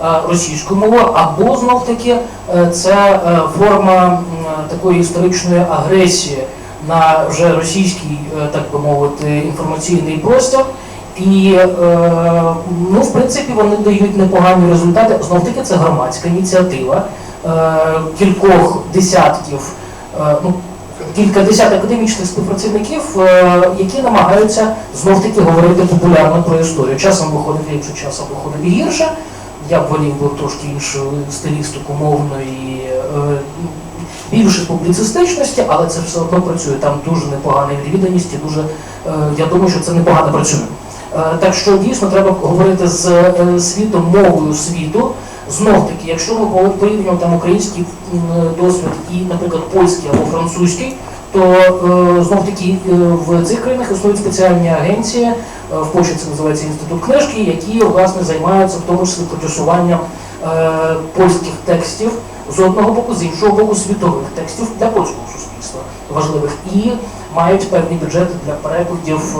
е, російською мовою, або знов таки е, це е, форма такої історичної агресії на вже російський, так би мовити, інформаційний простір. І ну, в принципі вони дають непогані результати. Знов таки це громадська ініціатива кількох десятків, ну кілька десят академічних співпрацівників, які намагаються знов таки говорити популярно про історію. Часом виходить ліпше, часом виходить гірше. Я б волів би трошки іншу стилістику мовної, більше публіцистичності, але це все одно працює. Там дуже непогана відвіданість і дуже, е, я думаю, що це непогано працює. Е, Так що дійсно треба говорити з е, світом, мовою світу. Знов таки, якщо ми порівнюємо там український досвід і, наприклад, польський або французький, то е, знов таки е, в цих країнах існують спеціальні агенції, е, в Польщі це називається інститут книжки, які власне займаються в тому числі продюсуванням польських текстів з одного боку, з іншого боку, світових текстів для польського суспільства важливих і мають певні бюджети для перекладів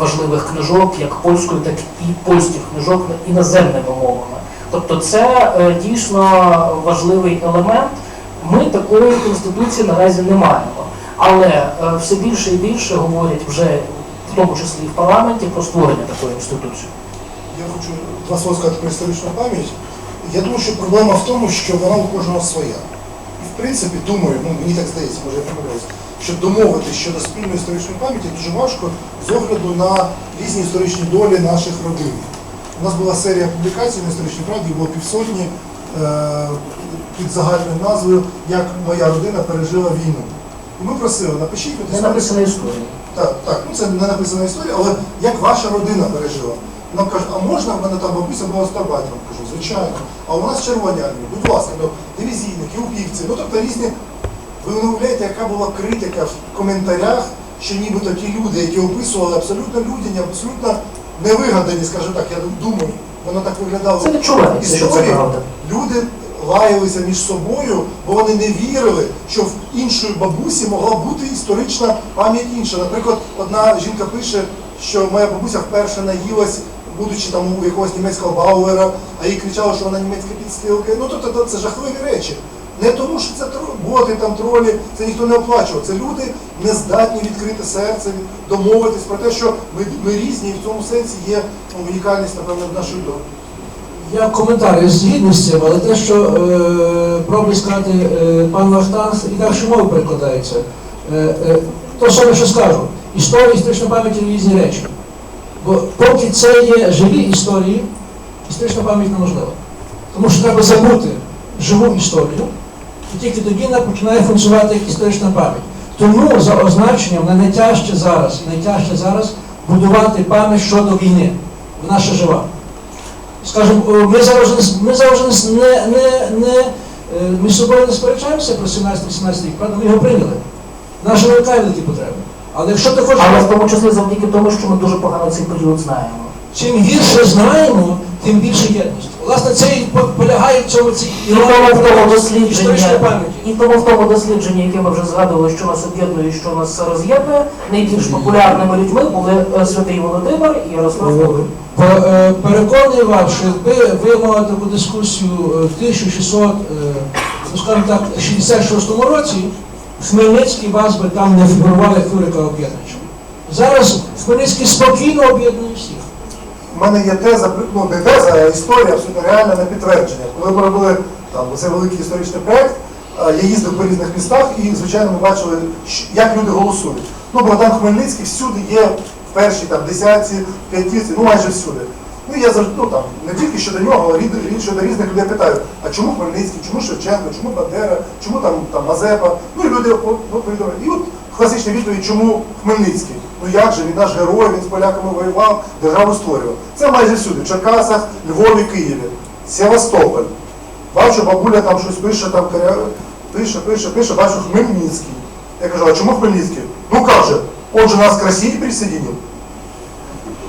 важливих книжок, як польською, так і польських книжок іноземними мовами. Тобто це дійсно важливий елемент. Ми такої конституції наразі не маємо. Але е, все більше і більше говорять вже, в тому числі і в парламенті, про створення такої інституції. Я хочу два слова сказати про історичну пам'ять. Я думаю, що проблема в тому, що вона у кожного своя. І в принципі, думаю, ну мені так здається, може я помиляюсь, що домовитися щодо спільної історичної пам'яті дуже важко з огляду на різні історичні долі наших родин. У нас була серія публікацій на історичній правді, було півсотні е, під загальною назвою Як моя родина пережила війну. І ми просили, напишіть Не написана історія. так, так, ну це не написана історія, але як ваша родина пережила? Нам кажуть, а можна в мене там бабуся була стабатом? Кажу, звичайно. А у нас червоні армії, будь ласка, ну, дивізійники, упівці, ну тобто різні. Ви не уявляєте, яка була критика в коментарях, що нібито ті люди, які описували абсолютно людяні, абсолютно невигадані, скажімо так, я думаю, воно так виглядало. Це що це правда. Люди лаялися між собою, бо вони не вірили, що в іншої бабусі могла бути історична пам'ять інша. Наприклад, одна жінка пише, що моя бабуся вперше наїлась, будучи там у якогось німецького бауера, а їй кричали, що вона німецька підстилка. Ну тобто то- це жахливі речі. Не тому, що це боти, там тролі, це ніхто не оплачував. Це люди не здатні відкрити серце, домовитись про те, що ми, ми різні, і в цьому сенсі є унікальність, напевно, в нашої долі. Я коментар із згідний з цим, але те, що е, пробує сказати е, пан Вахтанг, інакше мови перекладається. Е, е, то саме, що скажу. Історія історична пам'ять різні речі. Бо поки це є живі історії, історична пам'ять неможлива. Тому що треба забути живу історію, і тільки тоді вона починає функціонувати як історична пам'ять. Тому за означенням на найтяжче зараз, найтяжче зараз будувати пам'ять щодо війни. Вона ще жива. Скажімо, ми завжди ми зараз не, не, не, ми між собою не сперечаємося про 17-18 рік, правда, ми його прийняли. Наша виникає великі потреби. Але якщо ти хочеш, Але в тому числі завдяки тому, що ми дуже погано цей період знаємо. чим гірше знаємо, тим більше єдності. Власне, це і полягає в цьому ці І тому в тому дослідженні, пам'яті. і тому в тому дослідженні, яке ми вже згадували, що нас об'єднує і що нас роз'єднує, найбільш популярними людьми були е, Святий Володимир і Ярослав е, Переконую вас, що якби ви мали таку дискусію е, в 1600, е, ну скажімо так, 66 році, Хмельницький вас би там не фігурував як Фюрика об'єднуючого. Зараз Хмельницький спокійно об'єднує всіх. У мене є теза, ну не теза, а історія абсолютно реальна на підтвердження. Коли ми робили там це великий історичний проект, е, я їздив по різних містах і, звичайно, ми бачили, як люди голосують. Ну, Богдан Хмельницький всюди є в першій там десятці, п'ятірці, ну майже всюди. Ну я завжди, ну там не тільки щодо нього, рід- щодо різних людей питаю, а чому Хмельницький, чому Шевченко, чому Бандера, чому там, там Мазепа? Ну і люди повідомляють. І от класична відповідь, чому Хмельницький? Ну як же, він наш герой, він з поляками воював, державу створював. Це майже всюди, в Черкасах, Львові, Києві, Севастополь. Бачу, бабуля там щось пише, там пише, пише, пише, бачу Хмельницький. Я кажу, а чому Хмельницький? Ну каже, он же нас к Росії присоединив.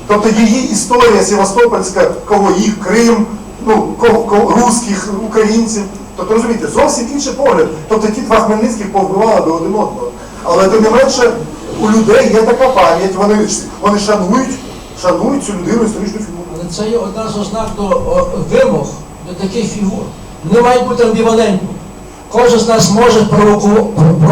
Тобто її історія Севастопольська, кого їх, Крим, ну, кого, кого, русських, українців. Тобто розумієте, зовсім інший погляд. Тобто ті два Хмельницьких повбивали до один одного. Але тим не менше у людей є така пам'ять, вони, вони шанують, шанують цю людину історичну фігуру. Але це є одна з ознак до о, вимог до таких фігур. Вони мають бути амбівалентні. Кожен з нас може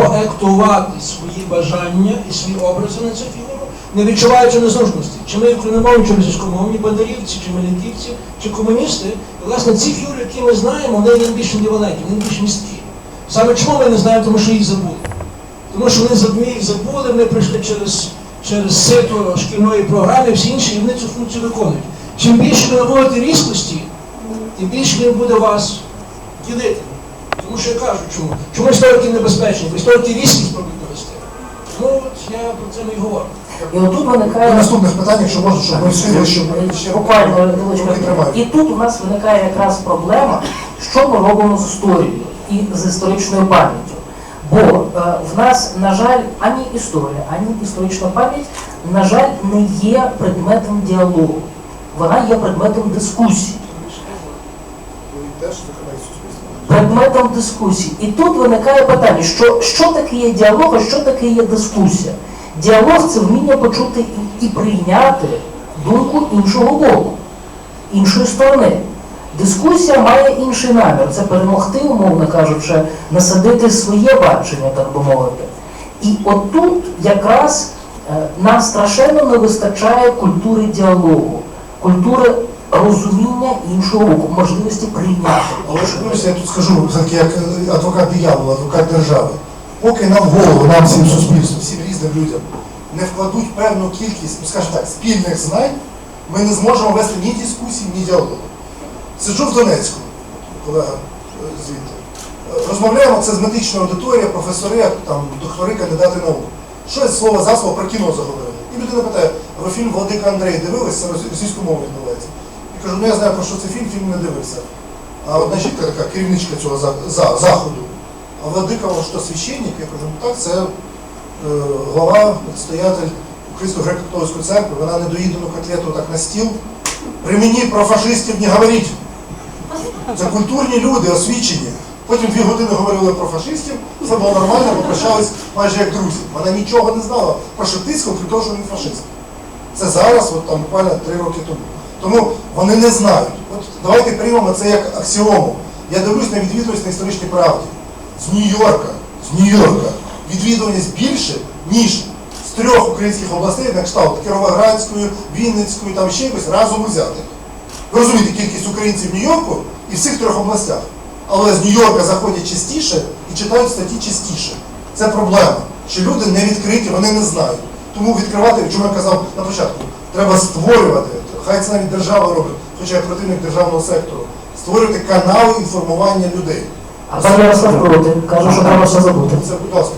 проектувати свої бажання і свої образи на цю фігуру, не відчуваючи незручності. Чи ми україномовні, чи російськомовні бандерівці, чи мелінківці, чи комуністи. І, власне, ці фігури, які ми знаємо, вони найбільш амбівалентні, вони найбільш місткі. Саме чому ми не знаємо, тому що їх забули. Тому що вони заб- забули, вони прийшли через, через сито шкільної програми, всі інші, і вони цю функцію виконують. Чим більше ви наводите різкості, тим більше він буде вас ділити. Тому що я кажу, чому. Чому історики небезпечні? Бо історики різкість пробують навести. Ну от я про це не говорю. І отут виникає наступних питань, якщо можна, щоб ми встигли, щоб ми ще буквально і тут у нас виникає якраз проблема, що ми робимо з історією і з історичною пам'яттю. Бо е, в нас, на жаль, ані історія, ані історична пам'ять, на жаль, не є предметом діалогу. Вона є предметом дискусії. Предметом дискусії. І тут виникає питання, що, що таке є діалог, а що таке є дискусія. Діалог це вміння почути і, і прийняти думку іншого боку, іншої сторони. Дискусія має інший намір. Це перемогти, умовно кажучи, насадити своє бачення, так би мовити. І отут якраз е, нам страшенно не вистачає культури діалогу, культури розуміння іншого боку, можливості прийняти. Але ж я тут скажу, як е, адвокат диявола, адвокат держави. Поки нам голову, нам всім суспільству, всім різним людям не вкладуть певну кількість, ну скажімо так, спільних знань, ми не зможемо вести ні дискусії, ні діалогу. Сиджу в Донецьку, колега е, звідти. Е, Розмовляємо це з медичною аудиторією, професори, там, доктори, кандидати наук. Щось слово за слово про кіно заговорили. І людина питає, ви фільм Владика Андрей дивилися, російською мовою відбувається. Я кажу, ну я знаю про що це фільм, фільм не дивився. А одна жінка така, керівничка цього за, за, заходу. А Владика, що, священник? Я кажу, ну так, це е, глава, предстоятель Української греко-католицької церкви, вона недоїдену котлету так на стіл. При мені про фашистів не говоріть. Це культурні люди, освічені. Потім дві години говорили про фашистів, все було нормально, попрощались майже як друзі. Вона нічого не знала про Шептицького, крім того, що він фашист. Це зараз, от там буквально три роки тому. Тому вони не знають. От давайте приймемо це як аксіому. Я дивлюсь на відвідуваність на історичній правді. З Нью-Йорка, з Нью-Йорка відвідуваність більше, ніж з трьох українських областей, на кшталт Кіровоградської, Вінницької, там ще якось разом взяти. Ви розумієте кількість українців в Нью-Йорку і в цих трьох областях. Але з Нью-Йорка заходять частіше і читають статті частіше. Це проблема, що люди не відкриті, вони не знають. Тому відкривати, чому я казав на початку, треба створювати, хай це навіть держава робить, хоча я противник державного сектору, створювати канали інформування людей. А пан Ярослав проти, каже, що треба все забути. Це, будь ласка,